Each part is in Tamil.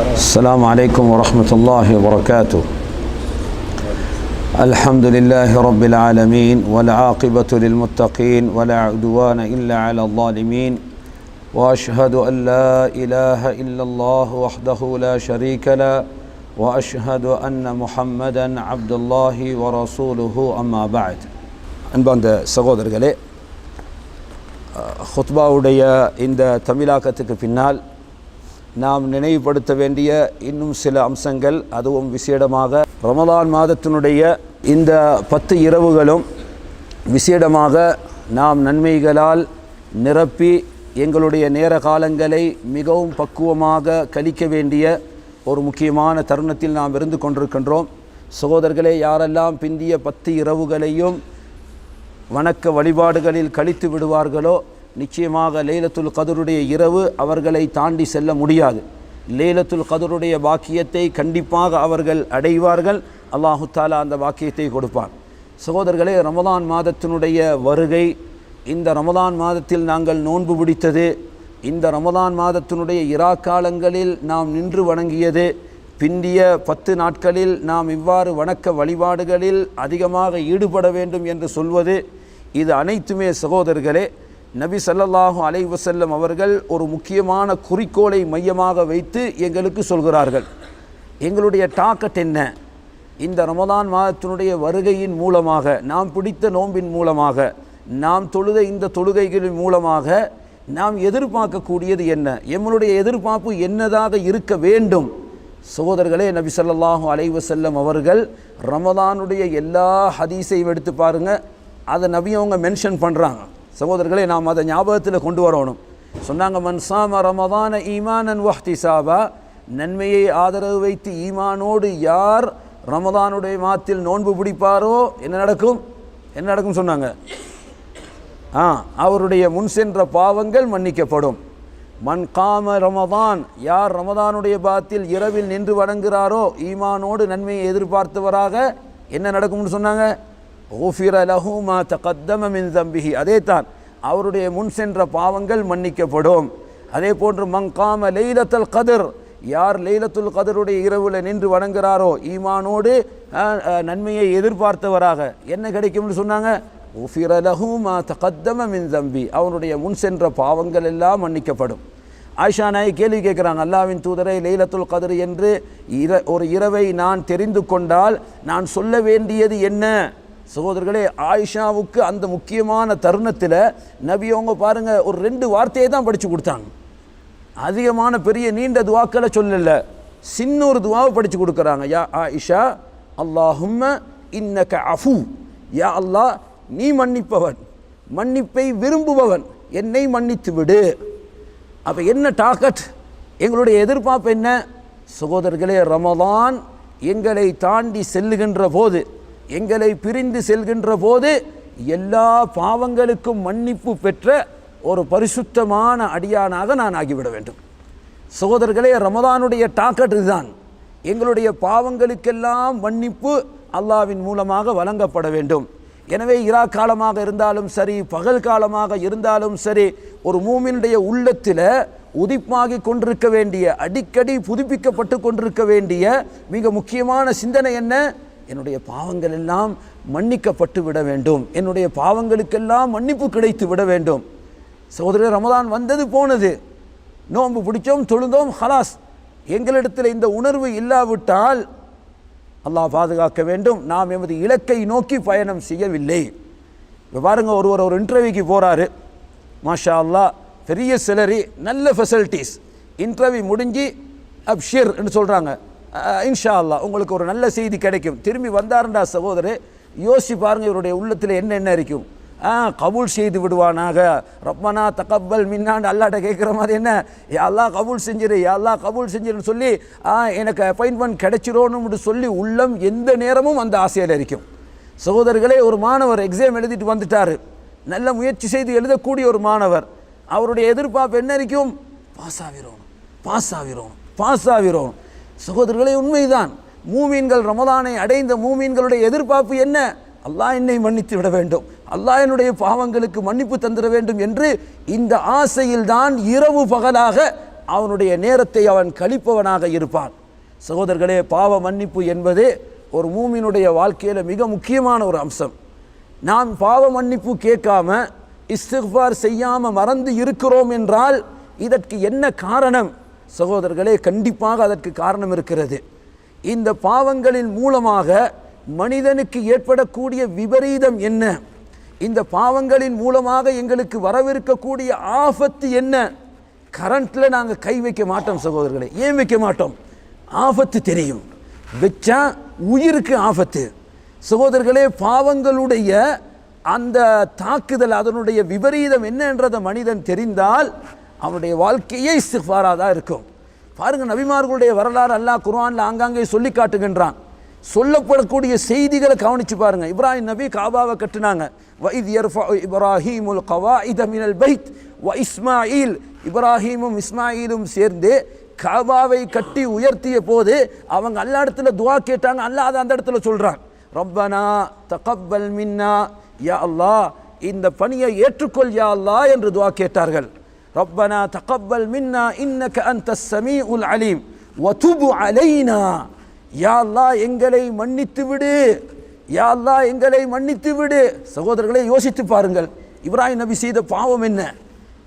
السلام عليكم ورحمة الله وبركاته. الحمد لله رب العالمين والعاقبة للمتقين ولا عدوان إلا على الظالمين وأشهد أن لا إله إلا الله وحده لا شريك له وأشهد أن محمدا عبد الله ورسوله أما بعد. أن بند سقود خطبة சகோதரர்களே إن இந்த في النال. நாம் நினைவுபடுத்த வேண்டிய இன்னும் சில அம்சங்கள் அதுவும் விசேடமாக. ரமலான் மாதத்தினுடைய இந்த பத்து இரவுகளும் விசேடமாக நாம் நன்மைகளால் நிரப்பி எங்களுடைய நேர காலங்களை மிகவும் பக்குவமாக கழிக்க வேண்டிய ஒரு முக்கியமான தருணத்தில் நாம் இருந்து கொண்டிருக்கின்றோம். சகோதரர்களே யாரெல்லாம் பிந்திய பத்து இரவுகளையும் வணக்க வழிபாடுகளில் கழித்து விடுவார்களோ நிச்சயமாக லைலத்துல் கதருடைய இரவு அவர்களை தாண்டி செல்ல முடியாது. லைலத்துல் கதருடைய பாக்கியத்தை கண்டிப்பாக அவர்கள் அடைவார்கள். அல்லாஹு தாலா அந்த பாக்கியத்தை கொடுப்பான். சகோதரர்களே ரமதான் மாதத்தினுடைய வருகை இந்த ரமதான் மாதத்தில் நாங்கள் நோன்பு பிடித்தது இந்த ரமதான் மாதத்தினுடைய இரா காலங்களில் நாம் நின்று வணங்கியது பிந்திய பத்து நாட்களில் நாம் இவ்வாறு வணக்க வழிபாடுகளில் அதிகமாக ஈடுபட வேண்டும் என்று சொல்வது இது அனைத்துமே சகோதரர்களே நபி ஸல்லல்லாஹு அலை வசல்லம் அவர்கள் ஒரு முக்கியமான குறிக்கோளை மையமாக வைத்து எங்களுக்கு சொல்கிறார்கள். எங்களுடைய டாக்கெட் என்ன? இந்த ரமதான் மாதத்தினுடைய வருகையின் மூலமாக நாம் பிடித்த நோன்பின் மூலமாக நாம் தொழுத இந்த தொழுகைகளின் மூலமாக நாம் எதிர்பார்க்கக்கூடியது என்ன? எம்முடைய எதிர்பார்ப்பு என்னதாக இருக்க வேண்டும்? சகோதரர்களே நபி ஸல்லல்லாஹு அலைவசல்லம் அவர்கள் ரமதானுடைய எல்லா ஹதீஸையும் எடுத்து பாருங்கள் அதை நபி அவங்க மென்ஷன் பண்ணுறாங்க சகோதரர்களை நாம் அதை ஞாபகத்தில் கொண்டு வரணும். சொன்னாங்க மன்சாம ரமதான ஈமானன் வஹ்திசாபா. நன்மையை ஆதரவு வைத்து ஈமானோடு யார் ரமதானுடைய மாத்தில் நோன்பு பிடிப்பாரோ என்ன நடக்கும்? என்ன நடக்கும் சொன்னாங்க? ஆ அவருடைய முன் சென்ற பாவங்கள் மன்னிக்கப்படும். மண் காம ரமதான். யார் ரமதானுடைய பாத்தில் இரவில் நின்று வணங்குகிறாரோ ஈமானோடு நன்மையை எதிர்பார்த்தவராக என்ன நடக்கும்னு சொன்னாங்க? ஓஃபிர லஹூமா தகத்தம மின் தம்பிஹி. அதே தான் அவருடைய முன் சென்ற பாவங்கள் மன்னிக்கப்படும். அதே போன்று மங்காம லெய்லத்தல் கதிர் யார் லெய்லத்துல் கதருடைய இரவில் நின்று வணங்குகிறாரோ ஈமானோடு நன்மையை எதிர்பார்த்தவராக என்ன கிடைக்கும்னு சொன்னாங்க? உஃபிர லஹூமா தகத்தம மின் தம்பி. அவனுடைய முன் சென்ற பாவங்கள் எல்லாம் மன்னிக்கப்படும். ஆயிஷா நாய் கேள்வி கேட்குறாங்க அல்லாவின் தூதரை லெய்லத்துல் கதிர் என்று இர ஒரு இரவை நான் தெரிந்து கொண்டால் நான் சொல்ல வேண்டியது என்ன? சகோதரர்களே ஆயிஷாவுக்கு அந்த முக்கியமான தருணத்தில் நபி அவங்க பாருங்கள் ஒரு ரெண்டு வார்த்தையை தான் படித்து கொடுத்தாங்க. அதிகமான பெரிய நீண்ட துவாக்களை சொல்லலை. சின்ன ஒரு துவாவை படித்து கொடுக்குறாங்க. யா ஆயிஷா அல்லாஹும்ம இன்னக அஃபு. யா அல்லாஹ் நீ மன்னிப்பவன். மன்னிப்பை விரும்புபவன். என்னை மன்னித்து விடு. அப்போ என்ன டாக்கட் எங்களுடைய எதிர்பார்ப்பு என்ன? சகோதரர்களே ரமதான் எங்களை தாண்டி செல்லுகின்ற போது எங்களை பிரிந்து செல்கின்ற போது எல்லா பாவங்களுக்கும் மன்னிப்பு பெற்ற ஒரு பரிசுத்தமான அடியானாக நான் ஆகிவிட வேண்டும். சகோதரர்களே ரமதானுடைய டாக்கெட் இதுதான். எங்களுடைய பாவங்களுக்கெல்லாம் மன்னிப்பு அல்லாவின் மூலமாக வழங்கப்பட வேண்டும். எனவே இரா காலமாக இருந்தாலும் சரி பகல் காலமாக இருந்தாலும் சரி ஒரு மூமினுடைய உள்ளத்தில் உதிப்பாகி கொண்டிருக்க வேண்டிய அடிக்கடி புதுப்பிக்கப்பட்டு கொண்டிருக்க வேண்டிய மிக முக்கியமான சிந்தனை என்ன? என்னுடைய பாவங்கள் எல்லாம் மன்னிக்கப்பட்டு விட வேண்டும். என்னுடைய பாவங்களுக்கெல்லாம் மன்னிப்பு கிடைத்து விட வேண்டும். சகோதரர் ரமதான் வந்தது போனது. நோன்பு பிடிச்சோம் தொழுந்தோம் ஹலாஸ். எங்களிடத்தில் இந்த உணர்வு இல்லாவிட்டால் அல்லாஹ் பாதுகாக்க வேண்டும். நாம் எமது இலக்கை நோக்கி பயணம் செய்யவில்லை. இப்போ பாருங்கள் ஒருவர் ஒரு இன்டர்வியூக்கு போகிறாரு மாஷா அல்லாஹ் பெரிய சிலரி நல்ல ஃபெசிலிட்டிஸ் இன்டர்வியூ முடிஞ்சு அப்ஷிர் என்று சொல்கிறாங்க இன்ஷா அல்லாஹ் உங்களுக்கு ஒரு நல்ல செய்தி கிடைக்கும். திரும்பி வந்தாருண்டா சகோதரர் யோசிச்சு பாருங்க இவருடைய உள்ளத்தில் என்ன என்ன இருக்கும்? ஆ கபூல் செய்து விடுவானாக. ரப்பனா தகப்பல் மின்னாண்டு அல்லாட்ட கேட்குற மாதிரி என்ன? எல்லா கபூல் செஞ்சிரு எல்லா கபூல் செஞ்சிருன்னு சொல்லி ஆ எனக்கு அப்பாயின்மெண்ட் கிடைச்சிரோன்னு சொல்லி உள்ளம் எந்த நேரமும் அந்த ஆசையில் இருக்கும். சகோதரர்களே ஒரு மாணவர் எக்ஸாம் எழுதிட்டு வந்துட்டார். நல்ல முயற்சி செய்து எழுதக்கூடிய ஒரு மாணவர். அவருடைய எதிர்பார்ப்பு என்ன இருக்கும்? பாஸ் ஆகிறோம் பாஸ் ஆகிறோம் பாஸ் ஆகிறோம். சகோதரர்களே உண்மைதான். மூமீன்கள் ரமதானை அடைந்த மூமீன்களுடைய எதிர்பார்ப்பு என்ன? அல்லாஹ் என்னை மன்னித்து விட வேண்டும். அல்லாஹ் என்னுடைய பாவங்களுக்கு மன்னிப்பு தந்திட வேண்டும் என்று இந்த ஆசையில்தான் இரவு பகலாக அவனுடைய நேரத்தை அவன் கழிப்பவனாக இருப்பான். சகோதரர்களே பாவ மன்னிப்பு என்பது ஒரு மூமினுடைய வாழ்க்கையில் மிக முக்கியமான ஒரு அம்சம். நாம் பாவ மன்னிப்பு கேட்காம இஸ்திஃபார் செய்யாமல் மறந்து இருக்கிறோம் என்றால் இதற்கு என்ன காரணம்? சகோதரர்களே கண்டிப்பாக அதற்கு காரணம் இருக்கிறது. இந்த பாவங்களின் மூலமாக மனிதனுக்கு ஏற்படக்கூடிய விபரீதம் என்ன? இந்த பாவங்களின் மூலமாக எங்களுக்கு வரவிருக்கக்கூடிய ஆபத்து என்ன? கரண்ட்டில் நாங்கள் கை வைக்க மாட்டோம் சகோதரர்களே. ஏன் வைக்க மாட்டோம்? ஆபத்து தெரியும். வச்சா உயிருக்கு ஆபத்து. சகோதரர்களே பாவங்களுடைய அந்த தாக்குதல் அதனுடைய விபரீதம் என்னன்றதை மனிதன் தெரிந்தால் அவனுடைய வாழ்க்கையே இஸ்திஃபாராக தான் இருக்கும். பாருங்க நபிமார்களுடைய வரலாறு அல்லாஹ் குர்ஆனில் ஆங்காங்கே சொல்லி காட்டுகின்றான். சொல்லப்படக்கூடிய செய்திகளை கவனிச்சு பாருங்க. இப்ராஹிம் நபி காபாவை கட்டினாங்க. வைத் யர்ஃபஉ இப்ராஹீமுல் கவாயித மினல் பைத் வ இஸ்மாயில் இப்ராஹீமும் இஸ்மாயிலும் சேர்ந்து காபாவை கட்டி உயர்த்திய போது அவங்க அல்லா இடத்துல துவா கேட்டாங்க. அல்லாஹ் அதை அந்த இடத்துல சொல்கிறான் ரப்பனா தகப்பல் மின்னா யா அல்லா இந்த பணியை ஏற்றுக்கொள் யா அல்லா என்று துவா கேட்டார்கள். ரப்பனா தகப்பல் மின்னா இன்னக அன்த السميع அலீம். வதுபு அலைனா. யா அல்லாஹ் எங்களை மன்னித்து விடு. யா அல்லாஹ் எங்களை மன்னித்து விடு. சகோதரர்களை யோசித்து பாருங்கள். இப்ராஹிம் நபி செய்த பாவம் என்ன?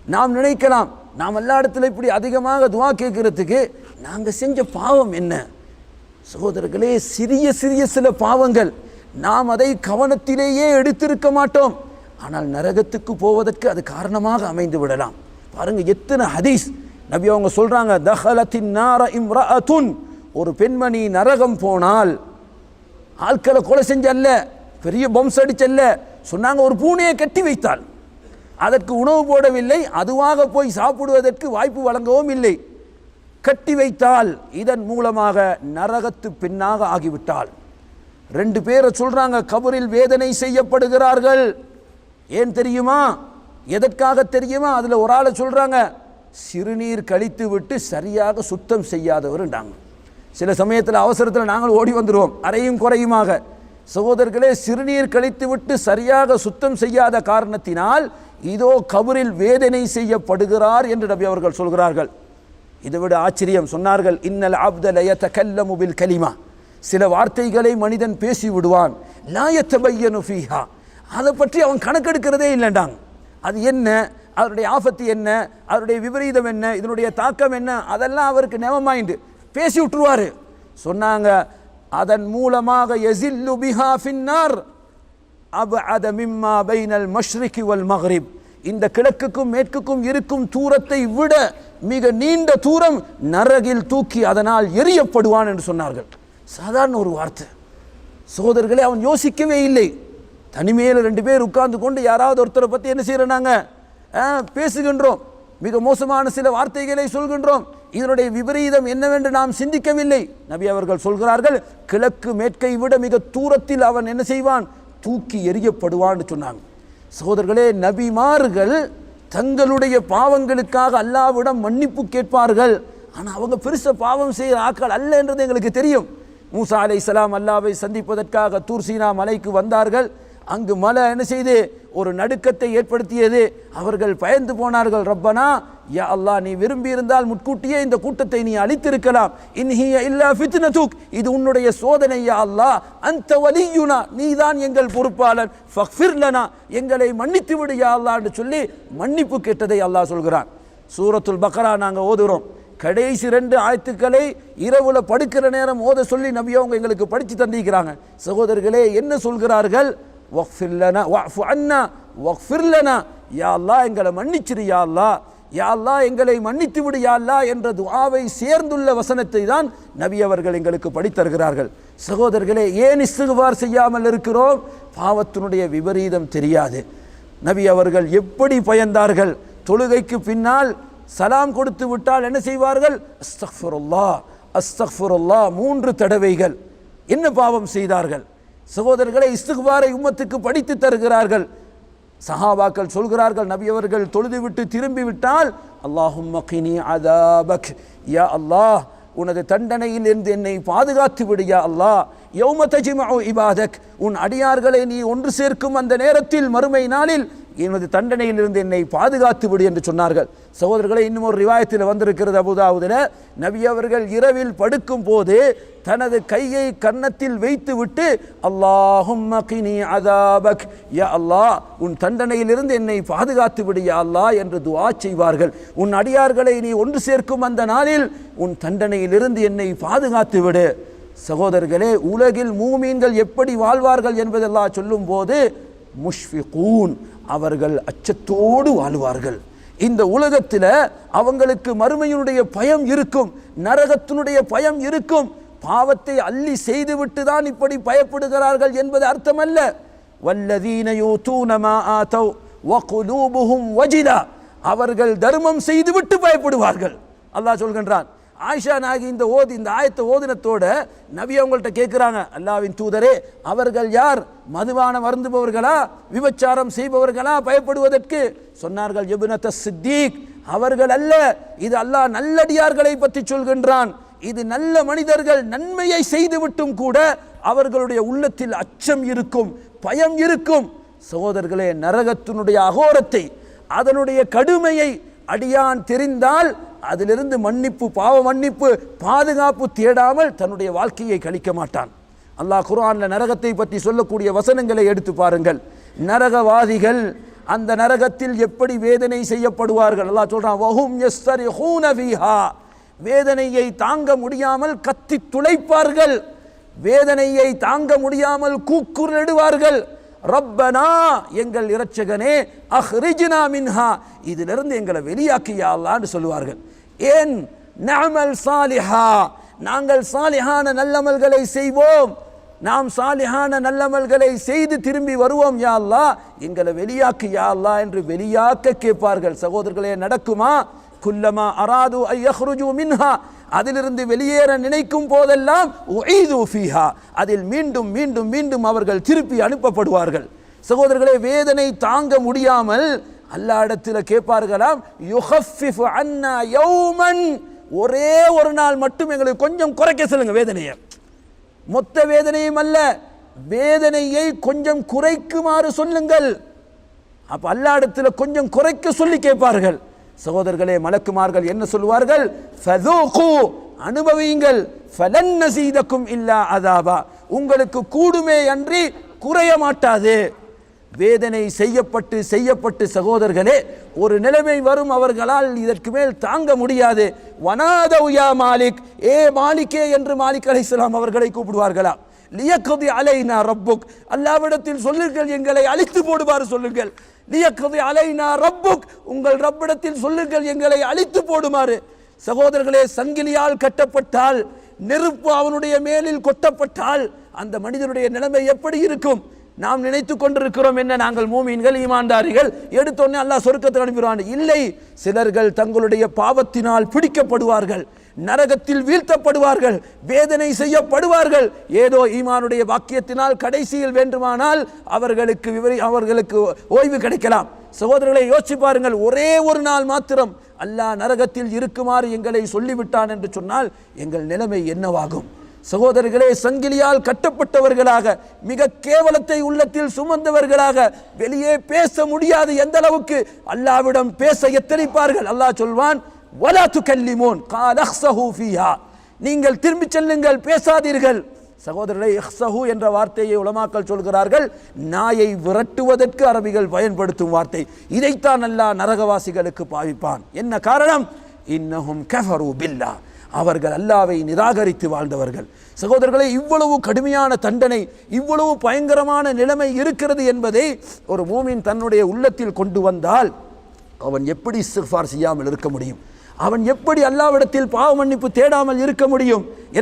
நாம் நினைக்கலாம் நாம் எல்லா இடத்துல இப்படி அதிகமாக துவா கேட்கறதுக்கு நாங்கள் செஞ்ச பாவம் என்ன? சகோதரர்களே சிறிய சிறிய சில பாவங்கள். நாம் அதை கவனத்திலேயே எடுத்திருக்க மாட்டோம். ஆனால் நரகத்துக்கு போவதற்கு அது காரணமாக அமைந்து விடலாம். பாருங்க எத்தனை ஹதீஸ் நபி அவங்க சொல்றாங்க தஹலத்தின் நார இம்ரஅத்துன். ஒரு பெண்மணி நரகம் போனால் ஆட்களை கொலை செஞ்சல்ல பெரிய பம்ஸ் அடிச்சல்ல சொன்னாங்க ஒரு பூனையை கட்டி வைத்தாள் அதற்கு உணவு போடவில்லை அதுவாக போய் சாப்பிடுவதற்கு வாய்ப்பு வழங்கவும் இல்லை. கட்டி வைத்தால் இதன் மூலமாக நரகத்து பெண்ணாக ஆகிவிட்டாள். ரெண்டு பேரை சொல்றாங்க கபரில் வேதனை செய்யப்படுகிறார்கள். ஏன் தெரியுமா? எதற்காக தெரியுமா? அதில் ஒரு ஆளை சொல்கிறாங்க சிறுநீர் கழித்து விட்டு சரியாக சுத்தம் செய்யாதவருண்டாங்க. சில சமயத்தில் அவசரத்தில் நாங்கள் ஓடி வந்துடுவோம் அறையும் குறையுமாக. சகோதரர்களே சிறுநீர் கழித்து விட்டு சரியாக சுத்தம் செய்யாத காரணத்தினால் இதோ கபரில் வேதனை செய்யப்படுகிறார் என்று நபி அவர்கள் சொல்கிறார்கள். இதை விட ஆச்சரியம் சொன்னார்கள் இன்னல் அப்தலய தகல்ல முபில் கலிமா. சில வார்த்தைகளை மனிதன் பேசி விடுவான். லாயத்த பையனு ஃபீஹா. அதை பற்றி அவன் கணக்கெடுக்கிறதே இல்லைண்டாங்க அது என்ன? அதனுடைய ஆபத்து என்ன? அதனுடைய விபரீதம் என்ன? இதனுடைய தாக்கம் என்ன? அதெல்லாம் அவருக்கு நெவமாயிண்டு மைண்டு பேசி விட்டுருவார். சொன்னாங்க அதன் மூலமாக எசில்லு பிஹா ஃபின்னார். அபஅத மிம்மா பைனல் மஷ்ரிகி வல் மஹரிப். இந்த கிழக்குக்கும் மேற்குக்கும் இருக்கும் தூரத்தை விட மிக நீண்ட தூரம் நரகில் தூக்கி அதனால் எரியப்படுவான் என்று சொன்னார்கள். சாதாரண ஒரு வார்த்தை. சோதர்களை அவன் யோசிக்கவே இல்லை. தனிமையில் ரெண்டு பேர் உட்கார்ந்து கொண்டு யாராவது ஒருத்தரை பற்றி என்ன செய்கிறோம் நாங்கள் பேசுகின்றோம். மிக மோசமான சில வார்த்தைகளை சொல்கின்றோம். இதனுடைய விபரீதம் என்னவென்று நாம் சிந்திக்கவில்லை. நபி அவர்கள் சொல்கிறார்கள் கிழக்கு மேற்கை விட மிக தூரத்தில் அவன் என்ன செய்வான்? தூக்கி எறியப்படுவான்னு சொன்னாங்க. சகோதரர்களே நபிமார்கள் தங்களுடைய பாவங்களுக்காக அல்லாவிடம் மன்னிப்பு கேட்பார்கள். ஆனால் அவங்க பெருச பாவம் செய்கிற ஆட்கள் அல்ல என்றது எங்களுக்கு தெரியும். மூசா அலை சலாம் அல்லாவை சந்திப்பதற்காக தூர்சீனா மலைக்கு வந்தார்கள். அங்கு மலை என்ன செய்து ஒரு நடுக்கத்தை ஏற்படுத்தியது. அவர்கள் பயந்து போனார்கள் ரப்பனா யா அல்லாஹ் நீ விரும்பி இருந்தால் முட்கூட்டியே இந்த கூட்டத்தை நீ அழித்திருக்கலாம். இன்ஹிய இல்லா ஃபித்னதுக் இது உன்னுடைய சோதனை யா அல்லா அந்த வலியுனா நீ தான் எங்கள் பொறுப்பாளர். ஃபக்ஃபிர்லனா எங்களை மன்னித்து விடு யா அல்லா என்று சொல்லி மன்னிப்பு கேட்டதை அல்லாஹ் சொல்கிறான். சூரத்துல் பக்ரா நாங்கள் ஓதுகிறோம் கடைசி ரெண்டு ஆயத்துக்களை இரவுல படுக்கிற நேரம் ஓத சொல்லி நபி அவங்க எங்களுக்கு படித்து தந்திருக்கிறாங்க. சகோதரர்களே என்ன சொல்கிறார்கள்? வக்ஃபிர் லனா வஃபு அன்னா வக்ஃபிர் லனா யா அல்லாஹ் எங்களை மன்னிச்சிரு யா அல்லா யா அல்லா எங்களை மன்னித்து விடு யா அல்லா என்ற துவாவை சேர்ந்துள்ள வசனத்தை தான் நபி அவர்கள் எங்களுக்கு படித்தருகிறார்கள் சகோதரர்களே ஏன் இஸ்திகுபார் செய்யாமல் இருக்கிறோம்? பாவத்தினுடைய விபரீதம் தெரியாது. நபி அவர்கள் எப்படி பயந்தார்கள்? தொழுகைக்கு பின்னால் சலாம் கொடுத்து விட்டால் என்ன செய்வார்கள்? அஸ்தஃபுருல்லா அஸ்தஃபுருல்லா மூன்று தடவைகள். என்ன பாவம் செய்தார்கள்? சகோதரர்களை இஸ்துகுபாரை உம்மத்துக்கு படித்து தருகிறார்கள். சஹாபாக்கள் சொல்கிறார்கள் நபியவர்கள் தொழுதுவிட்டு தொழுது விட்டு திரும்பி விட்டால் அல்லாஹும் மக்கினி அதாபக் யா அல்லாஹ் உனது தண்டனையில் இருந்து என்னை பாதுகாத்து விடு யா அல்லாஹ். யௌம தஜிமஉ இபாதக் உன் அடியார்களை நீ ஒன்று சேர்க்கும் அந்த நேரத்தில் மறுமை நாளில் எனது தண்டனையிலிருந்து என்னை பாதுகாத்து விடு என்று சொன்னார்கள். சகோதரர்களை இன்னும் ஒரு ரிவாயத்தில் வந்திருக்கிறது அபுதாவுதில். நபி அவர்கள் இரவில் படுக்கும் போது தனது கையை கன்னத்தில் வைத்து விட்டு அல்லாஹும் அதாபக் யா அல்லாஹ் உன் தண்டனையிலிருந்து என்னை பாதுகாத்து விடு யா அல்லாஹ் என்று துவா செய்வார்கள். உன் அடியார்களை நீ ஒன்று சேர்க்கும் அந்த நாளில் உன் தண்டனையிலிருந்து என்னை பாதுகாத்து விடு. சகோதரர்களே உலகில் மூமீன்கள் எப்படி வாழ்வார்கள் என்பதெல்லாம் சொல்லும்போது முஷ்ஃபிகூன் அவர்கள் அச்சத்தோடு வாழ்வார்கள். இந்த உலகத்தில் அவங்களுக்கு மறுமையினுடைய பயம் இருக்கும் நரகத்தினுடைய பயம் இருக்கும். பாவத்தை அள்ளி செய்துவிட்டு தான் இப்படி பயப்படுகிறார்கள் என்பது அர்த்தமல்ல. வல்லதீன யூதூன ஆதவ் வகுலூபுஹும் வஜிலா அவர்கள் தர்மம் செய்துவிட்டு பயப்படுவார்கள். அல்லாஹ் சொல்கின்றான் ஆயிஷா நாகி இந்த ஓதி இந்த ஆயத்தை ஓதினத்தோட நபி அவங்கள்ட்ட கேட்குறாங்க அல்லாவின் தூதரே அவர்கள் யார்? மதுபானம் வருந்துபவர்களா விபச்சாரம் செய்பவர்களா? பயப்படுவதற்கு? சொன்னார்கள் எபுனத்த சித்திக் அவர்கள் அல்ல. இது அல்லாஹ் நல்லடியார்களை பற்றி சொல்கின்றான். இது நல்ல மனிதர்கள் நன்மையை செய்துவிட்டும் கூட அவர்களுடைய உள்ளத்தில் அச்சம் இருக்கும் பயம் இருக்கும். சகோதரர்களே நரகத்தினுடைய அகோரத்தை அதனுடைய கடுமையை அடியான் தெரிந்தால் அதிலிருந்து மன்னிப்பு பாவ மன்னிப்பு பாதுகாப்பு தேடாமல் தன்னுடைய வாழ்க்கையை கழிக்க மாட்டான். அல்லாஹ் குரானில் நரகத்தை பற்றி சொல்லக்கூடிய வசனங்களை எடுத்து பாருங்கள். நரகவாதிகள் அந்த நரகத்தில் எப்படி வேதனை செய்யப்படுவார்கள்? அல்லாஹ் சொல்கிறான் வஹும் யஸ்தரிஹூன ஹூனவிஹா வேதனையை தாங்க முடியாமல் கத்தி துளைப்பார்கள். வேதனையை தாங்க முடியாமல் கூக்குரலிடுவார்கள் ரப்பனா எங்கள் இரட்சகனே அஹ்ரிஜினா மின்ஹா. இதிலிருந்து எங்களை வெளியாக்கியாலான்னு சொல்லுவார்கள். ஏன்? நஅமல் சாலிஹா. நாங்கள் சாலிஹான நல்லமல்களை செய்வோம். நாம் சாலிஹான நல்லமல்களை செய்து திரும்பி வருவோம் யாழ்லா எங்களை வெளியாக்கு யா என்று வெளியாக்க கேட்பார்கள். சகோதரர்களே நடக்குமா? குல்லமா அராது ஐ மின்ஹா. அதிலிருந்து வெளியேற நினைக்கும் போதெல்லாம் அதில் மீண்டும் மீண்டும் மீண்டும் அவர்கள் திருப்பி அனுப்பப்படுவார்கள். சகோதரர்களே வேதனை தாங்க முடியாமல் அல்லாடத்தில் கேட்பார்களாம் யுஹஃபிஃபு ஒரே ஒரு நாள் மட்டும் எங்களுக்கு கொஞ்சம் குறைக்க சொல்லுங்க வேதனையை. மொத்த வேதனையும் அல்ல வேதனையை கொஞ்சம் குறைக்குமாறு சொல்லுங்கள். அப்ப அல்லாடத்தில் கொஞ்சம் குறைக்க சொல்லி கேட்பார்கள். சகோதரர்களே மலக்குமார்கள் என்ன சொல்லுவார்கள்? ஃபதூகு அனுபவியுங்கள். ஃபலன் நசீதக்கும் இல்லா அதாவா உங்களுக்கு கூடுமே அன்றி குறைய மாட்டாது. வேதனை செய்யப்பட்டு செய்யப்பட்டு சகோதரர்களே ஒரு நிலைமை வரும் அவர்களால் இதற்கு மேல் தாங்க முடியாது. வனாதவுயா மாலிக். ஏ மாலிக்கே என்று மாலிக் அலைஹிஸ்ஸலாம் அவர்களை கூப்பிடுவார்களா? லியக்கதி அலைனா ரப்புக். அல்லாவிடத்தில் சொல்லுங்கள் எங்களை அழித்து போடுவார் சொல்லுங்கள். லியக்கதி அலைனா ரப்புக். உங்கள் ரப்பிடத்தில் சொல்லுங்கள் எங்களை அழித்து போடுமாறு. சகோதரர்களே சங்கிலியால் கட்டப்பட்டால் நெருப்பு அவனுடைய மேலில் கொட்டப்பட்டால் அந்த மனிதனுடைய நிலைமை எப்படி இருக்கும்? நாம் நினைத்து கொண்டிருக்கிறோம் என்ன? நாங்கள் மூமீன்கள் ஈமான்தாரிகள். எடுத்தோன்னே அல்லாஹ் சொருக்கத்தை அனுப்பிடுவான். இல்லை சிலர்கள் தங்களுடைய பாவத்தினால் பிடிக்கப்படுவார்கள். நரகத்தில் வீழ்த்தப்படுவார்கள் வேதனை செய்யப்படுவார்கள். ஏதோ ஈமானுடைய வாக்கியத்தினால் கடைசியில் வேண்டுமானால் அவர்களுக்கு விவரி அவர்களுக்கு ஓய்வு கிடைக்கலாம். சகோதரர்களை யோசிச்சு பாருங்கள். ஒரே ஒரு நாள் மாத்திரம் அல்லாஹ் நரகத்தில் இருக்குமாறு எங்களை சொல்லிவிட்டான் என்று சொன்னால் எங்கள் நிலைமை என்னவாகும்? சகோதரர்களே சங்கிலியால் கட்டப்பட்டவர்களாக மிக கேவலத்தை உள்ளத்தில் சுமந்தவர்களாக வெளியே பேச முடியாது எந்த அளவுக்கு? அல்லாவிடம் பேச எத்தனிப்பார்கள்? அல்லாஹ் சொல்வான் வலா துக்கல்லிமோன் கால் அஹ்சஹூ ஃபீஹா நீங்கள் திரும்பிச் செல்லுங்கள் பேசாதீர்கள். சகோதரரை இஹ்ஸஹு என்ற வார்த்தையை உலமாக்கல் சொல்கிறார்கள். நாயை விரட்டுவதற்கு அரபிகள் பயன்படுத்தும் வார்த்தை. இதைத்தான் அல்லாஹ் நரகவாசிகளுக்கு பாவிப்பான். என்ன காரணம்? இன்னஹும் கஃபரு பில்லா. அவர்கள் அல்லாவை நிராகரித்து வாழ்ந்தவர்கள். சகோதரர்களே இவ்வளவு கடுமையான தண்டனை இவ்வளவு பயங்கரமான நிலைமை இருக்கிறது என்பதை ஒரு மூமின் தன்னுடைய உள்ளத்தில் கொண்டு வந்தால் அவன் எப்படி சிஃபார் செய்யாமல் இருக்க முடியும்? அவன் எப்படி அல்லாவிடத்தில் பாவ மன்னிப்பு தேடாமல் இருக்க முடியும்? எனவே